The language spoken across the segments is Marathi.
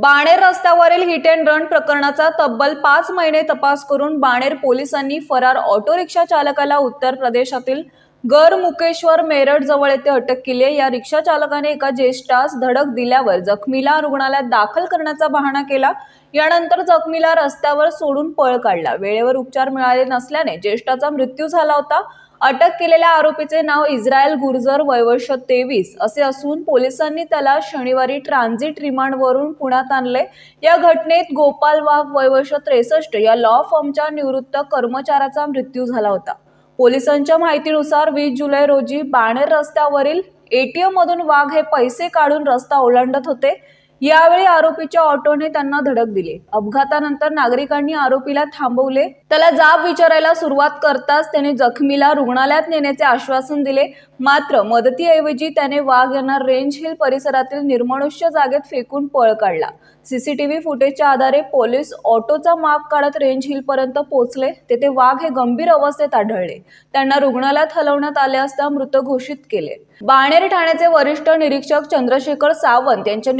बाणेर रस्त्यावरील हिट अँड रन प्रकरणाचा तब्बल पाच महिने तपास करून बाणेर पोलिसांनी फरार ऑटो रिक्षा चालकाला उत्तर प्रदेशातील गर मुकेश्वर मेरठ जवळ येथे अटक केली आहे. या रिक्षा चालकाने एका ज्येष्ठास धडक दिल्यावर जखमीला रुग्णालयात दाखल करण्याचा बहाणा केला. यानंतर जखमीला रस्त्यावर सोडून पळ काढला. वेळेवर उपचार मिळाले नसल्याने ज्येष्ठाचा मृत्यू झाला होता. अटक केलेल्या आरोपीचे नाव इस्रायल गुर्जर वयवर्ष तेवीस असे असून पोलिसांनी त्याला शनिवारी ट्रान्झिट रिमांडवरून पुण्यात आणले. या घटनेत गोपाल वाघ वयवर्ष त्रेसष्ट या लॉ फर्मच्या निवृत्त कर्मचाऱ्याचा मृत्यू झाला होता. पोलिसांच्या माहितीनुसार वीस जुलै रोजी बाणेर रस्त्यावरील एटीएम मधून वाघ हे पैसे काढून रस्ता ओलांडत होते. यावेळी आरोपीच्या ऑटोने त्यांना धडक दिली. अपघातानंतर नागरिकांनी आरोपीला थांबवले. त्याला जाब विचारायला सुरुवात करताच त्याने जखमीला रुग्णालयात नेण्याचे आश्वासन दिले. मात्र मदतीऐवजी त्याने वाघ यांना रेंज हिल परिसरातील निर्मनुष्य जागेत फेकून पळ काढला. सीसीटीव्ही फुटेजच्या आधारे पोलीस ऑटोचा माग काढत रेंज हिल पर्यंत पोहोचले. तेथे वाघ हे गंभीर अवस्थेत आढळले. त्यांना रुग्णालयात हलवण्यात आले असता मृत घोषित केले. बाणेर ठाण्याचे वरिष्ठ निरीक्षक चंद्रशेखर सावंत यांच्या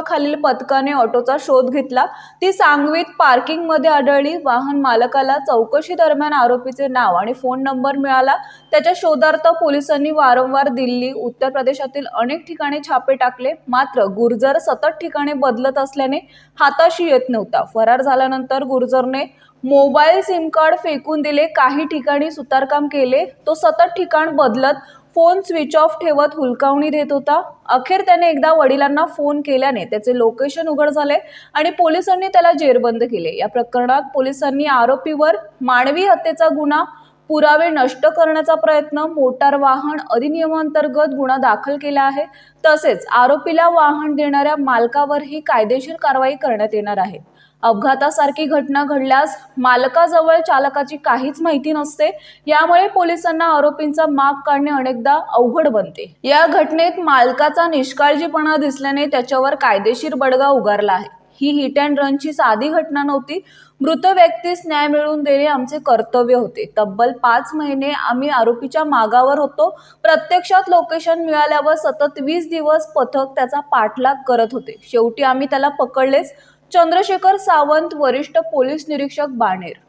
नेतृत्वाखालील पथकाने ऑटोचा शोध घेतला. ती सांगवीत पार्किंगमध्ये आढळली. वाहन मालकाला चौकशी दरम्यान आरोपीचे नाव आणि फोन नंबर मिळाला. त्याच्या शोधार्थ पोलिसांनी वारंवार दिल्ली उत्तर प्रदेशातील अनेक ठिकाणी छापे टाकले. मात्र गुर्जर सतत ठिकाणी बदलत असल्याने हाताशी येत नव्हता. फरार झाल्यानंतर गुर्जरने मोबाईल सिम कार्ड फेकून दिले. काही ठिकाणी सुतारकाम केले. तो सतत ठिकाण बदलत फोन स्विच ऑफ ठेवत हुलकावणी देत होता. अखेर त्याने एकदा वडिलांना फोन केल्याने त्याचे लोकेशन उघड झाले आणि पोलिसांनी त्याला जेरबंद केले. या प्रकरणात पोलिसांनी आरोपीवर मानवी हत्येचा गुन्हा पुरावे नष्ट करण्याचा प्रयत्न मोटार वाहन अधिनियमांतर्गत गुन्हा दाखल केला आहे. तसेच आरोपीला वाहन देणाऱ्या मालकावरही कायदेशीर कारवाई करण्यात येणार आहे. अपघातासारखी घटना घडल्यास मालकाजवळ चालकाची काहीच माहिती नसते. यामुळे पोलिसांना आरोपींचा माग काढणे अनेकदा अवघड बनते. या घटनेत मालकाचा निष्काळजीपणा दिसल्याने त्याच्यावर कायदेशीर बडगा उगारला आहे. ही हिट अँड रनची साधी घटना नव्हती. मृत व्यक्तीस न्याय मिळवून देणे आमचे कर्तव्य होते. तब्बल पाच महिने आम्ही आरोपीच्या मागावर होतो. प्रत्यक्षात लोकेशन मिळाल्यावर सतत वीस दिवस पथक त्याचा पाठलाग करत होते. शेवटी आम्ही त्याला पकडलेच. चंद्रशेखर सावंत वरिष्ठ पोलीस निरीक्षक बाणेर.